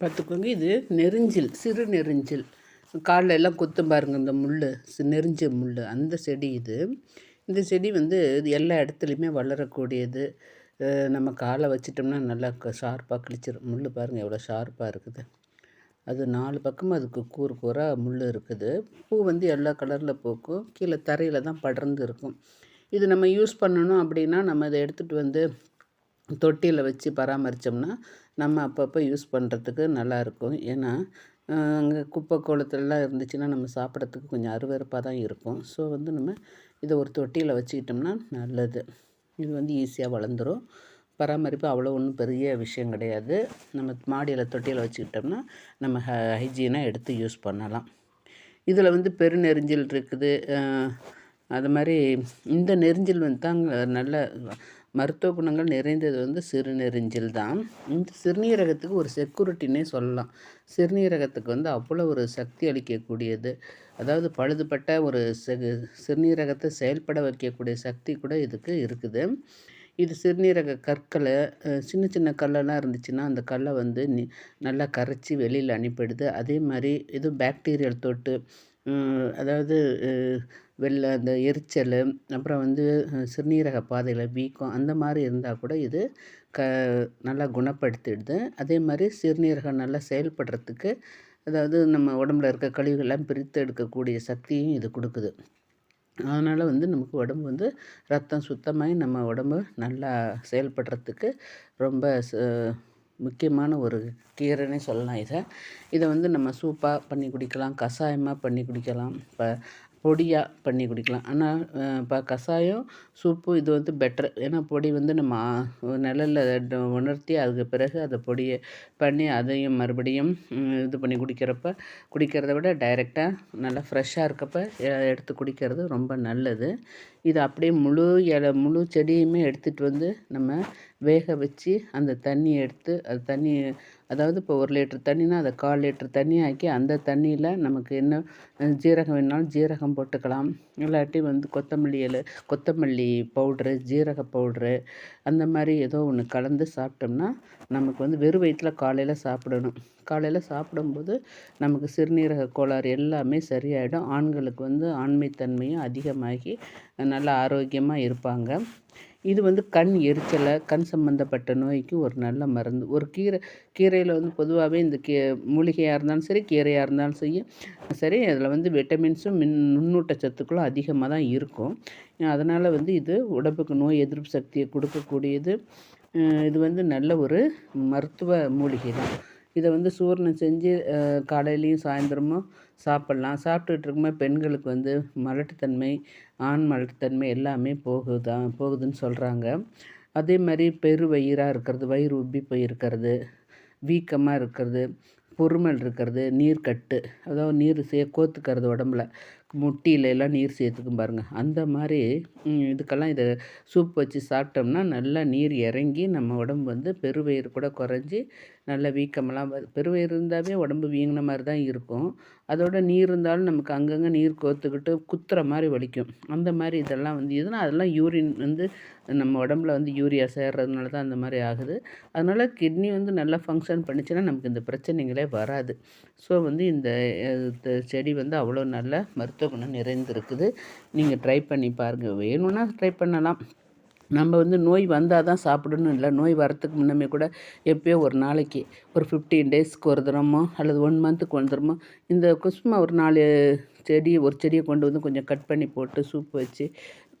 பார்த்துக்கோங்க இது நெருஞ்சில் சிறு நெருஞ்சில். காலில் எல்லாம் கொத்தும் பாருங்கள் இந்த முள் நெருஞ்ச முள் அந்த செடி இது. இந்த செடி வந்து இது எல்லா இடத்துலையுமே வளரக்கூடியது. நம்ம காலை வச்சிட்டோம்னா நல்லா ஷார்ப்பாக கிழிச்சிடும் முள் பாருங்கள் எவ்வளோ ஷார்ப்பாக இருக்குது. அது நாலு பக்கமும் அதுக்கு கூறு கூறாக முள் இருக்குது. பூ வந்து எல்லா கலரில் பூக்கும். கீழே தரையில் தான் படர்ந்து இருக்கும். இது நம்ம யூஸ் பண்ணணும் அப்படின்னா நம்ம அதை எடுத்துகிட்டு வந்து தொட்டியில் வச்சு பராமரித்தோம்னா நம்ம அப்பப்போ யூஸ் பண்ணுறதுக்கு நல்லாயிருக்கும் ஏன்னா அங்கே குப்பை கோலத்துலலாம் இருந்துச்சுன்னா நம்ம சாப்பிட்றதுக்கு கொஞ்சம் அருவறுப்பாக தான் இருக்கும். ஸோ வந்து நம்ம இதை ஒரு தொட்டியில் வச்சுக்கிட்டோம்னா நல்லது. இது வந்து ஈஸியாக வளர்ந்துடும் பராமரிப்பு அவ்வளோ ஒன்றும் பெரிய விஷயம் கிடையாது. நம்ம மாடியில் தொட்டியில் வச்சுக்கிட்டோம்னா நம்ம ஹ ஹைஜீனாக எடுத்து யூஸ் பண்ணலாம். இதில் வந்து பெருநெரிஞ்சல் இருக்குது. அது மாதிரி இந்த நெறிஞ்சில் வந்து தாங்க நல்ல மருத்துவ குணங்கள் நிறைந்தது வந்து சிறுநெரிஞ்சில் தான். இந்த சிறுநீரகத்துக்கு ஒரு செக்யூரிட்டினே சொல்லலாம். சிறுநீரகத்துக்கு வந்து அவ்வளோ ஒரு சக்தி அளிக்கக்கூடியது. அதாவது பழுதுபட்ட ஒரு சிறுநீரகத்தை செயல்பட வைக்கக்கூடிய சக்தி கூட இதுக்கு இருக்குது. இது சிறுநீரக கற்களை சின்ன சின்ன கல்லெல்லாம் இருந்துச்சுன்னா அந்த கல்லை வந்து நல்லா கரைச்சி வெளியில் அனுப்பிடுது. அதே மாதிரி எதுவும் பாக்டீரியல் தொட்டு அதாவது வெளில அந்த எரிச்சல் அப்புறம் வந்து சிறுநீரக பாதையில் வீக்கம் அந்த மாதிரி இருந்தால் கூட இது க நல்லா குணப்படுத்திடுது. அதே மாதிரி சிறுநீரகம் நல்லா செயல்படுறதுக்கு அதாவது நம்ம உடம்புல இருக்க கழிவுகள்லாம் பிரித்து எடுக்கக்கூடிய சக்தியும் இது கொடுக்குது. அதனால் வந்து நமக்கு உடம்பு வந்து ரத்தம் சுத்தமாகி நம்ம உடம்பு நல்லா செயல்படுறதுக்கு ரொம்ப முக்கியமான ஒரு கீரைன்னு சொல்லலாம் இதை. இதை வந்து நம்ம சூப்பாக பண்ணி குடிக்கலாம் கஷாயமாக பண்ணி குடிக்கலாம் இப்போ பொடியாக பண்ணி குடிக்கலாம். ஆனால் இப்போ கஷாயம் சூப்பு இது வந்து பெட்ரு ஏன்னா பொடி வந்து நம்ம நிழல்ல உணர்த்தி அதுக்கு பிறகு அதை பொடியை பண்ணி அதையும் மறுபடியும் இது பண்ணி குடிக்கிறப்ப குடிக்கிறத விட டைரெக்டாக நல்லா ஃப்ரெஷ்ஷாக இருக்கப்போ எடுத்து குடிக்கிறது ரொம்ப நல்லது. இது அப்படியே முழு இலை முழு செடியுமே எடுத்துகிட்டு வந்து நம்ம வேக வச்சு அந்த தண்ணியை எடுத்து அது தண்ணி அதாவது இப்போ ஒரு லிட்டர் தண்ணினா அதை கால் லிட்டர் தண்ணி ஆக்கி அந்த தண்ணியில் நமக்கு என்ன ஜீரகம் வேணுனாலும் ஜீரகம் போட்டுக்கலாம். இல்லாட்டி வந்து கொத்தமல்லி இலை கொத்தமல்லி பவுட்ரு ஜீரக பவுட்ரு அந்த மாதிரி ஏதோ ஒன்று கலந்து சாப்பிட்டோம்னா நமக்கு வந்து வெறும் வயிற்றில் காலையில் சாப்பிடணும். காலையில் சாப்பிடும்போது நமக்கு சிறுநீரக கோளாறு எல்லாமே சரியாயிடும். ஆண்களுக்கு வந்து ஆண்மைத்தன்மையும் அதிகமாகி நல்லா ஆரோக்கியமாக இருப்பாங்க. இது வந்து கண் எரிச்சலை கண் சம்மந்தப்பட்ட நோய்க்கு ஒரு நல்ல மருந்து. ஒரு கீரை கீரையில் வந்து பொதுவாகவே இந்த கீ மூலிகையாக இருந்தாலும் சரி கீரையாக இருந்தாலும் சரி சரி அதில் வந்து விட்டமின்ஸும் மின் நுண்ணூட்ட சத்துக்களும் அதிகமாக தான் இருக்கும். அதனால் வந்து இது உடம்புக்கு நோய் எதிர்ப்பு சக்தியை கொடுக்கக்கூடியது. இது வந்து நல்ல ஒரு மருத்துவ மூலிகை தான். இதை வந்து சூரணம் செஞ்சு காலையிலையும் சாயந்தரமும் சாப்பிட்லாம். சாப்பிட்டுட்டு இருக்கும்போது பெண்களுக்கு வந்து மலட்டுத்தன்மை ஆண் மலட்டுத்தன்மை எல்லாமே போகுதான் போகுதுன்னு சொல்கிறாங்க அதே மாதிரி பெரு வயிறாக இருக்கிறது வயிறு உப்பி போயிருக்கிறது வீக்கமாக இருக்கிறது பொறுமல் இருக்கிறது நீர் கட்டு அதாவது நீர் சே கோத்துக்கிறது உடம்புல முட்டியில எல்லாம் நீர் சேர்த்துக்கும் பாருங்கள் அந்த மாதிரி இதுக்கெல்லாம் இதை சூப் வச்சு சாப்பிட்டோம்னா நல்லா நீர் இறங்கி நம்ம உடம்பு வந்து பெருவயிறு கூட குறைஞ்சி நல்ல வீக்கமெல்லாம் பெருவயிறு இருந்தாவே உடம்பு வீங்கின மாதிரி தான் இருக்கும். அதோட நீர் இருந்தாலும் நமக்கு அங்கங்கே நீர் கோத்துக்கிட்டு குத்துற மாதிரி வலிக்கும். அந்த மாதிரி இதெல்லாம் வந்து எதுனா அதெல்லாம் யூரின் வந்து நம்ம உடம்புல வந்து யூரியா சேர்றதுனால தான் அந்த மாதிரி ஆகுது. அதனால் கிட்னி வந்து நல்லா ஃபங்க்ஷன் பண்ணிச்சுன்னா நமக்கு இந்த பிரச்சனைகளே வராது. ஸோ வந்து இந்த செடி வந்து அவ்வளோ நல்ல மருத்துவ குணம் நிறைந்திருக்குது. நீங்கள் ட்ரை பண்ணி பாருங்கள் வேணும்னா ட்ரை பண்ணலாம். நம்ம வந்து நோய் வந்தால் தான் சாப்பிடணும். இல்லை நோய் வரத்துக்கு முன்னமே கூட எப்போயோ ஒரு நாளைக்கு ஒரு ஃபிஃப்டீன் டேஸ்க்கு ஒரு தரமோ அல்லது ஒன் மந்த்துக்கு ஒரு தரமோ இந்த குஸ்மா ஒரு நாலு செடி ஒரு செடியை கொண்டு வந்து கொஞ்சம் கட் பண்ணி போட்டு சூப் வச்சு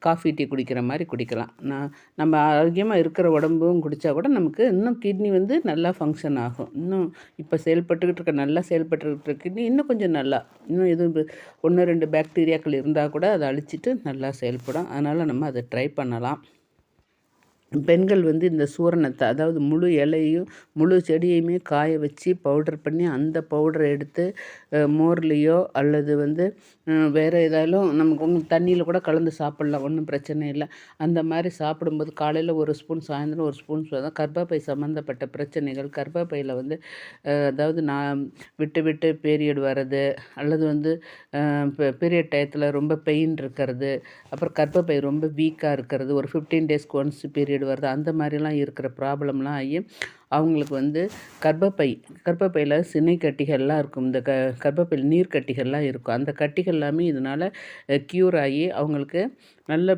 காஃபி டீ குடிக்கிற மாதிரி குடிக்கலாம். நான் நம்ம ஆரோக்கியமாக இருக்கிற உடம்பும் குடித்தா கூட நமக்கு இன்னும் கிட்னி வந்து நல்லா ஃபங்க்ஷன் ஆகும். இன்னும் இப்போ செயல்பட்டுக்கிட்டு இருக்க நல்லா செயல்பட்டுக்கிட்டு இருக்க கிட்னி இன்னும் கொஞ்சம் நல்லா இன்னும் எதுவும் ஒன்று ரெண்டு பாக்டீரியாக்கள் இருந்தால் கூட அதை அழிச்சிட்டு நல்லா செயல்படும். அதனால் நம்ம அதை ட்ரை பண்ணலாம். பெண்கள் வந்து இந்த சூரணத்தை அதாவது முழு இலையும் முழு செடியையுமே காய வச்சு பவுடர் பண்ணி அந்த பவுடரை எடுத்து மோர்லேயோ அல்லது வந்து வேறு ஏதாலும் நமக்கு ஒன்றும் தண்ணியில் கூட கலந்து சாப்பிட்லாம் ஒன்றும் பிரச்சனை இல்லை. அந்த மாதிரி சாப்பிடும்போது காலையில் ஒரு ஸ்பூன் சாயந்தரம் ஒரு ஸ்பூன் தான் கர்ப்பப்பை சம்மந்தப்பட்ட பிரச்சனைகள் கர்ப்பப்பையில் வந்து அதாவது நான் விட்டு விட்டு பீரியட் வர்றது அல்லது வந்து பீரியட் டயத்தில் ரொம்ப பெயின் இருக்கிறது அப்புறம் கர்ப்பப்பை ரொம்ப வீக்காக இருக்கிறது ஒரு ஃபிஃப்டீன் டேஸ்க்கு ஒன்ஸ் பீரியட் வருது. அந்த மாதிரிலாம் இருக்கிற ப்ராப்ளம்லாம் ஆகி அவங்களுக்கு வந்து கர்ப்பப்பை கர்ப்பப்பையில் சினை கட்டிகள்லாம் இருக்கும். இந்த க கர்ப்பப்பையில் நீர் கட்டிகள்லாம் இருக்கும். அந்த கட்டிகள் எல்லாமே இதனால் க்யூர் ஆகி அவங்களுக்கு நல்ல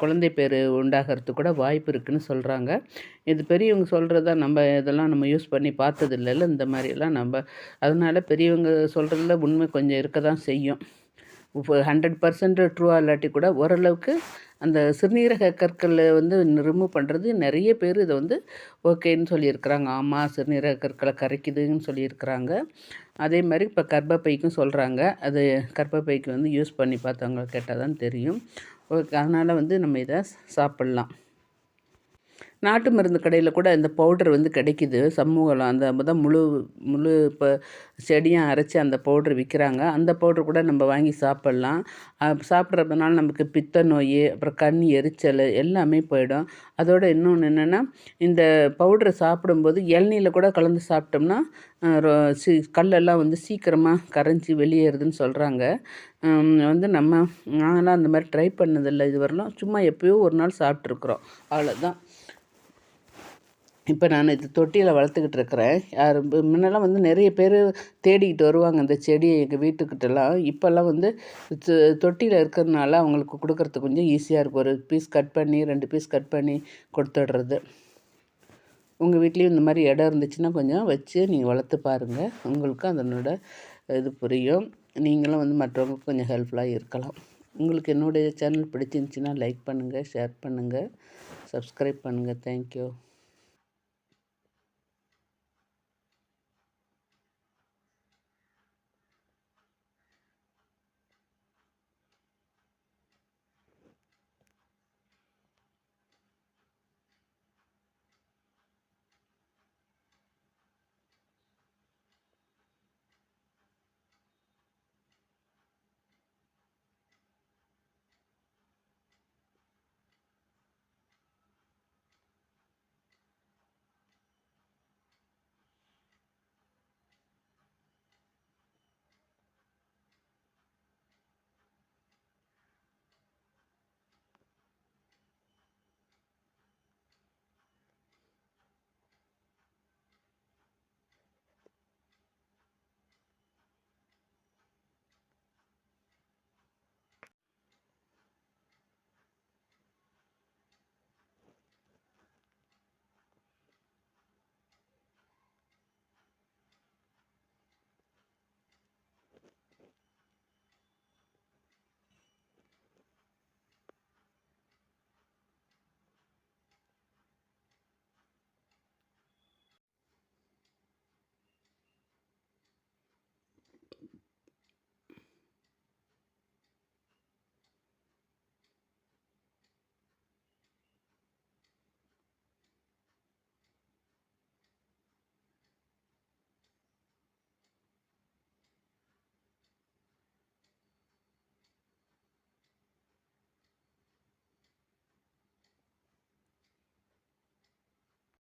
குழந்தை பேர் உண்டாகிறதுக்கு கூட வாய்ப்பு இருக்குதுன்னு சொல்கிறாங்க இது பெரியவங்க சொல்கிறத நம்ம இதெல்லாம் நம்ம யூஸ் பண்ணி பார்த்ததில்ல இந்த மாதிரியெல்லாம் நம்ம அதனால் பெரியவங்க சொல்கிறதுல உண்மை கொஞ்சம் இருக்க தான் செய்யும் ஹண்ட்ரட் பர்சன்ட் ட்ரூவாக இல்லாட்டி கூட ஓரளவுக்கு அந்த சிறுநீரக கற்களை வந்து ரிமூவ் பண்ணுறது நிறைய பேர் இதை வந்து ஓகேன்னு சொல்லியிருக்கிறாங்க. ஆமாம் சிறுநீரக கற்களை கரைக்குதுன்னு சொல்லியிருக்கிறாங்க. அதே மாதிரி இப்போ கர்ப்பப்பைக்கும் சொல்கிறாங்க அது கர்ப்பப்பைக்கு வந்து யூஸ் பண்ணி பார்த்தவங்க கேட்டால் தான் தெரியும். ஓகே அதனால் வந்து நம்ம இதை சாப்பிட்லாம். நாட்டு மருந்து கடையில் கூட இந்த பவுடர் வந்து கிடைக்கிது. சமூகம் அந்த தான் முழு முழு இப்போ செடியாக அரைச்சி அந்த பவுட்ரு விற்கிறாங்க அந்த பவுட்ரு கூட நம்ம வாங்கி சாப்பிட்லாம். சாப்பிட்றதுனால நமக்கு பித்த நோய் அப்புறம் கண் எரிச்சல் எல்லாமே போயிடும். அதோட இன்னொன்று என்னென்னா இந்த பவுட்ரை சாப்பிடும்போது இளநீல கூட கலந்து சாப்பிட்டோம்னா சி கல்லெல்லாம் வந்து சீக்கிரமாக கரைஞ்சி வெளியேறுதுன்னு சொல்கிறாங்க வந்து நம்ம நாங்களாம் அந்த மாதிரி ட்ரை பண்ணதில்லை இது வரலாம் சும்மா எப்போயோ ஒரு நாள் சாப்பிட்ருக்குறோம் அவ்வளோதான் இப்போ நான் இது தொட்டியில் வளர்த்துக்கிட்டு இருக்கிறேன் யார் முன்னெல்லாம் வந்து நிறைய பேர் தேடிக்கிட்டு வருவாங்க அந்த செடியை எங்கள் வீட்டுக்கிட்டலாம். இப்போல்லாம் வந்து தொட்டியில் இருக்கிறதுனால அவங்களுக்கு கொடுக்குறதுக்கு கொஞ்சம் ஈஸியாக இருக்கும். ஒரு பீஸ் கட் பண்ணி ரெண்டு பீஸ் கட் பண்ணி கொடுத்துடுறது. உங்கள் வீட்லேயும் இந்த மாதிரி இடம் இருந்துச்சுன்னா கொஞ்சம் வச்சு நீங்கள் வளர்த்து பாருங்கள் உங்களுக்கு அதனோட இது புரியும். நீங்களும் வந்து மற்றவங்களுக்கு கொஞ்சம் ஹெல்ப்ஃபுல்லாக இருக்கலாம். உங்களுக்கு என்னுடைய சேனல் பிடிச்சிருந்துச்சின்னா லைக் பண்ணுங்கள் ஷேர் பண்ணுங்கள் சப்ஸ்கிரைப் பண்ணுங்கள் தேங்க்யூ